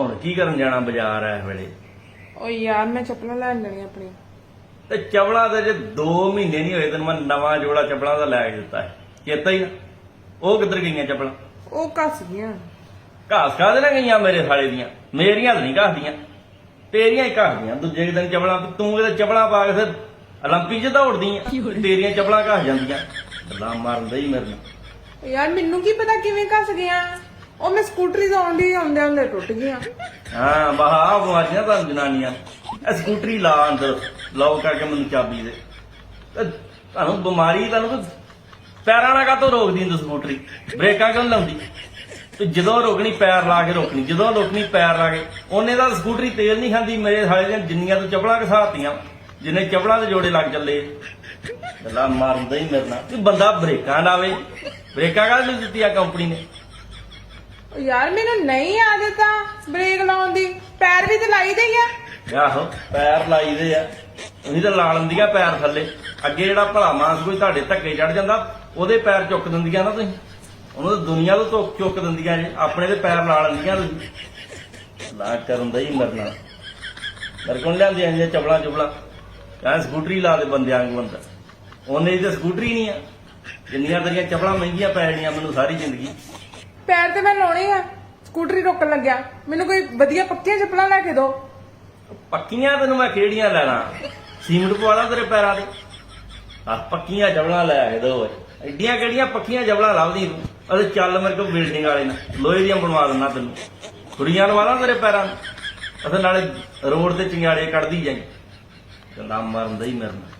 ਹੁਣ ਕੀ ਕਰਨ ਜਾਣਾ ਬਾਜ਼ਾਰ ਐ ਵੇਲੇ ਓ ਯਾਰ ਮੈਂ ਚੱਪਲਾਂ ਲੈਣ ਜਾਣੀ ਆਪਣੀ ਤੇ ਚਪਲਾਂ ਦੇ ਜੇ 2 ਮਹੀਨੇ ਨਹੀਂ ਹੋਏ ਤੈਨੂੰ ਮੈਂ ਨਵਾਂ ਜੋੜਾ ਚਪਲਾਂ ਦਾ ਲੈ ਕੇ ਦਿੱਤਾ ਹੈ ਚੇਤਾ ਹੀ ਨਾ ਉਹ ਕਿੱਧਰ ਗਈਆਂ ਚਪਲਾਂ ਉਹ ਕੱਸ ਗਈਆਂ ਘਾਸ ਖਾਦੇ ਨਾ ਗਈਆਂ ਮੇਰੇ ਸਾਲੇ ਦੀਆਂ ਮੇਰੀਆਂ ਤਾਂ ਨਹੀਂ ਘਾਸਦੀਆਂ ਤੇਰੀਆਂ ਹੀ ਘਾਸਦੀਆਂ ਦੂਜੇ ਕੁ ਦਿਨ ਚਪਲਾਂ ਤੂੰ ਕਿਤੇ ਚਪਲਾਂ ਪਾ ਕੇ ਫਿਰ 올림픽 'ਚ ਦੌੜਦੀ ਆ ਤੇਰੀਆਂ ਚਪਲਾਂ ਘਾਸ ਜਾਂਦੀਆਂ ਗੱਲਾਂ ਮਾਰਦਾ ਹੀ ਮੇਰੇ ਨਾਲ ਓ ਯਾਰ ਮੈਨੂੰ ਕੀ ਪਤਾ ਕਿਵੇਂ ਕੱਸ ਗਿਆ ਉਹ ਮੈਂ ਸਕੂਟਰੀ ਤੋਂ ਆਉਂਦੀ ਆਉਂਦੇ ਆਉਂਦੇ ਟੁੱਟ ਗਈਆਂ। ਹਾਂ ਬਾਹਾ ਬਿਮਾਰੀਆਂ ਤਾਂ ਜਨਾਨੀਆਂ। ਇਹ ਸਕੂਟਰੀ ਲਾ ਅੰਦਰ, ਲਾਓ ਕਰਕੇ ਮੈਨੂੰ ਚਾਬੀ ਦੇ। ਤੇ ਤੁਹਾਨੂੰ ਬਿਮਾਰੀ ਤੁਹਾਨੂੰ ਤਾਂ ਪੈਰਾਂ ਨਾਲ ਕਾਤੋਂ ਰੋਕਦੀ ਹੁੰਦੀ ਸਕੂਟਰੀ? ਬ੍ਰੇਕਾਂ ਕਿਉਂ ਲਾਉਂਦੀ? ਤੇ ਜਦੋਂ ਰੋਕਣੀ, ਪੈਰ ਲਾ ਕੇ ਰੋਕਣੀ, ਜਦੋਂ ਰੋਕਣੀ, ਪੈਰ ਲਾ ਕੇ। ਉਹਨੇ ਤਾਂ ਸਕੂਟਰੀ ਤੇਲ ਨਹੀਂ ਖਾਂਦੀ, ਮੇਰੇ ਸਾਲੇ ਦੀਆਂ ਜਿੰਨੀਆਂ ਤੋਂ ਚਪਲਾਂ ਘਸਾਤੀਆਂ। ਜਿੰਨੇ ਚਪਲਾਂ ਦੇ ਜੋੜੇ ਲੱਗ ਚੱਲੇ। ਗੱਲਾਂ ਮਾਰਦਾ ਹੀ ਮੇਰੇ ਨਾਲ। ਕਿ ਬੰਦਾ ਬ੍ਰੇਕਾਂ ਲਾਵੇ। ਬ੍ਰੇਕਾਂ ਕਾਹਦੇ ਲਈ ਦਿੱਤੀ ਆ ਕੰਪਨੀ ਨੇ? ਯਾਰ, ਮੈਨੂੰ ਨਹੀਂ ਆਦਤ ਆ ਬ੍ਰੇਕ ਲਾਉਣ ਦੀ। ਪੈਰ ਵੀ ਤੇ ਲਾਈ ਦੇ ਆ। ਆਹੋ, ਪੈਰ ਲਾਈਦੇ ਆ। ਉਹੀ ਤਾਂ ਲਾ ਲੈਂਦੀਆਂ ਪੈਰ ਥੱਲੇ। ਅੱਗੇ ਜਿਹੜਾ ਭਲਾ ਮਾਨਸ ਕੋਈ ਤੁਹਾਡੇ ਧੱਕੇ ਚੜ ਜਾਂਦਾ, ਉਹਦੇ ਪੈਰ ਚੁੱਕ ਦਿੰਦੀਆਂ ਨਾ ਤੁਸੀਂ। ਉਹਨੂੰ ਤਾਂ ਦੁਨੀਆ ਤੋਂ ਧੁੱਕ ਚੁੱਕ ਦਿੰਦੀਆਂ ਜੇ ਆਪਣੇ ਦੇ ਪੈਰ ਲਾ ਲੈਂਦੀਆਂ ਤੁਸੀਂ। ਲਾ ਕਰਨ ਦਾ ਹੀ ਮਰਨਾ। ਮੇਰੇ ਲਿਆਂਦੀਆਂ ਜੇ ਚਪਲਾਂ ਚੁਪਲਾਂ। ਕਹਿੰਦਾ ਸਕੂਟਰੀ ਲਾ ਦੇ ਬੰਦਿਆਂ ਨੂੰ ਅੰਦਰ ਉਹਨੇ ਦੀ ਤਾਂ ਸਕੂਟਰੀ ਨਹੀਂ ਆ। ਜਿੰਨੀਆਂ ਤੇਰੀਆਂ ਚਪਲਾਂ ਮਹਿੰਗੀਆਂ ਪੈ ਜਾਣੀਆਂ ਮੈਨੂੰ ਸਾਰੀ ਜ਼ਿੰਦਗੀ। ਪੈਰ ਤੇ ਮੈਂ ਲਾਉਣੇ ਆ। ਸਕੂਟਰੀ ਰੋਕਣ ਲੱਗਿਆ। ਮੈਨੂੰ ਕੋਈ ਵਧੀਆ ਪੱਕੀਆਂ ਚੱਪਲਾਂ ਲੈ ਕੇ ਦਿਓ ਪੱਕੀਆਂ ਤੈਨੂੰ ਮੈਂ ਕਿਹੜੀਆਂ ਲੈਣਾ? ਸੀਮਿੰਟ ਪਵਾਲਾ ਤੇਰੇ ਪੈਰਾਂ ਤੇ। ਆ ਪੱਕੀਆਂ ਜਵਲਾਂ ਲੈ ਕੇ ਦੋ ਐਡੀਆਂ ਕਿਹੜੀਆਂ ਪੱਕੀਆਂ ਜਵਲਾਂ ਲੱਭਦੀ ਤੂੰ? ਅਰੇ ਚੱਲ ਮੇਰੇ ਕੋਲ ਬਿਲਡਿੰਗ ਵਾਲੇ ਨਾਲ ਲੋਹੇ ਦੀਆਂ ਬਣਵਾ ਦਿੰਦਾ ਤੈਨੂੰ। ਕੁੜੀਆਂ ਲਵਾਲਾ ਤੇਰੇ ਪੈਰਾਂ ਨੂੰ ਅਤੇ ਨਾਲੇ ਰੋਡ ਤੇ ਚਿੰਗਾੜੇ ਕੱਢਦੀ ਜਾਈ। ਗੱਲਾਂ ਮਰਨ ਦਾ ਹੀ ਮਰਨਾ।